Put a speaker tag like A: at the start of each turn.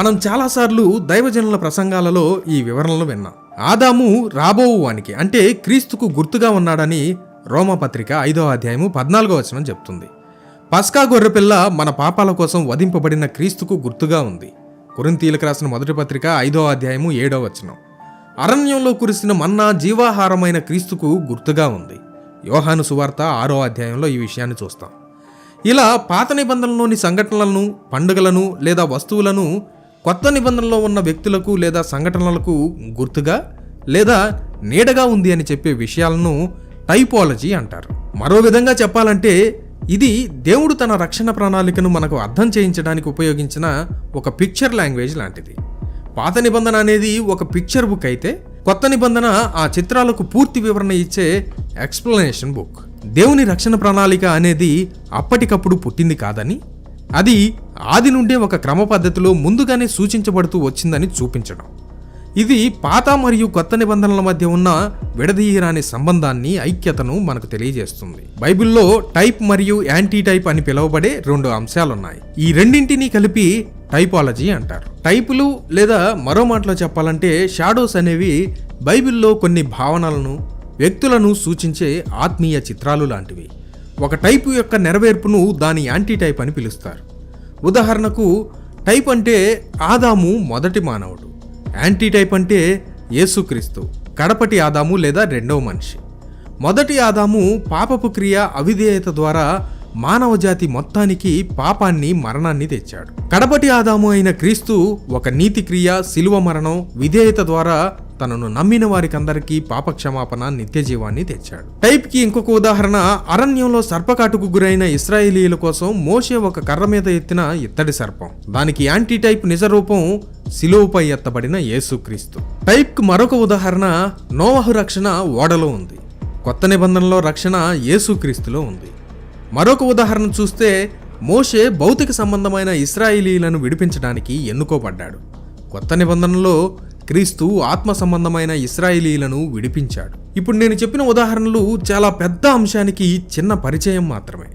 A: మనం చాలాసార్లు దైవజనుల ప్రసంగాలలో ఈ వివరణలు విన్నాం. ఆదాము రాబోవు వానికి అంటే క్రీస్తుకు గుర్తుగా ఉన్నాడని రోమపత్రిక ఐదో అధ్యాయము పద్నాలుగో వచనం చెప్తుంది. పస్కా గొర్రెపిల్ల మన పాపాల కోసం వధింపబడిన క్రీస్తుకు గుర్తుగా ఉంది. కురింతీలకు రాసిన మొదటి పత్రిక ఐదో అధ్యాయము ఏడో వచనం. అరణ్యంలో కురిసిన మన్నా జీవాహారమైన క్రీస్తుకు గుర్తుగా ఉంది. యోహాను సువార్త ఆరో అధ్యాయంలో ఈ విషయాన్ని చూస్తాం. ఇలా పాత నిబంధనలోని సంఘటనలను పండుగలను లేదా వస్తువులను కొత్త నిబంధనలో ఉన్న వ్యక్తులకు లేదా సంఘటనలకు గుర్తుగా లేదా నీడగా ఉంది అని చెప్పే విషయాలను టైపాలజీ అంటారు. మరో విధంగా చెప్పాలంటే ఇది దేవుడు తన రక్షణ ప్రణాళికను మనకు అర్థం చేయించడానికి ఉపయోగించిన ఒక పిక్చర్ లాంగ్వేజ్ లాంటిది. పాత నిబంధన అనేది ఒక పిక్చర్ బుక్ అయితే కొత్త నిబంధన ఆ చిత్రాలకు పూర్తి వివరణ ఇచ్చే ఎక్స్ప్లెనేషన్ బుక్. దేవుని రక్షణ ప్రణాళిక అనేది అప్పటికప్పుడు పుట్టింది కాదని అది ఆది నుండే ఒక క్రమ పద్ధతిలో ముందుగానే సూచించబడుతూ వచ్చిందని చూపించడం. ఇది పాత మరియు కొత్త నిబంధనల మధ్య ఉన్న విడదీయరాని సంబంధాన్ని ఐక్యతను మనకు తెలియజేస్తుంది. బైబిల్లో టైప్ మరియు యాంటీ టైప్ అని పిలువబడే రెండు అంశాలున్నాయి. ఈ రెండింటినీ కలిపి టైపాలజీ అంటారు. టైపులు లేదా మరో మాటలో చెప్పాలంటే షాడోస్ అనేవి బైబిల్లో కొన్ని భావనలను వ్యక్తులను సూచించే ఆత్మీయ చిత్రాలు లాంటివి. ఒక టైపు యొక్క నెరవేర్పును దాని యాంటీ టైప్ అని పిలుస్తారు. ఉదాహరణకు టైప్ అంటే ఆదాము మొదటి మానవుడు. యాంటీ టైప్ అంటే యేసుక్రీస్తు కడపటి ఆదాము లేదా రెండవ మనిషి. మొదటి ఆదాము పాపపు క్రియ అవిధేయత ద్వారా మానవజాతి మొత్తానికి పాపాన్ని మరణాన్ని తెచ్చాడు. కడపటి ఆదాము అయిన క్రీస్తు ఒక నీతి క్రియ శిలువ మరణం విధేయత ద్వారా తనను నమ్మిన వారికందరికీ పాప క్షమాపణ తెచ్చాడు. టైప్కి ఇంకొక ఉదాహరణ అరణ్యంలో సర్పకాటుకు గురైన ఇస్రాయేలీల కోసం మోషే ఒక కర్ర మీద ఎత్తిన ఇత్తడి సర్పం. దానికి యాంటీ టైప్ నిజరూపం సిలువుపై ఎత్తబడిన యేసుక్రీస్తు. టైప్కి మరొక ఉదాహరణ నోవహు రక్షణ ఓడలో ఉంది. కొత్త నిబంధనలో రక్షణ యేసుక్రీస్తులో ఉంది. మరొక ఉదాహరణ చూస్తే మోషే భౌతిక సంబంధమైన ఇస్రాయేలీలను విడిపించడానికి ఎన్నుకోబడ్డాడు. కొత్త నిబంధనలో క్రీస్తు ఆత్మ సంబంధమైన ఇస్రాయిలీలను విడిపించాడు. ఇప్పుడు నేను చెప్పిన ఉదాహరణలు చాలా పెద్ద అంశానికి చిన్న పరిచయం మాత్రమే.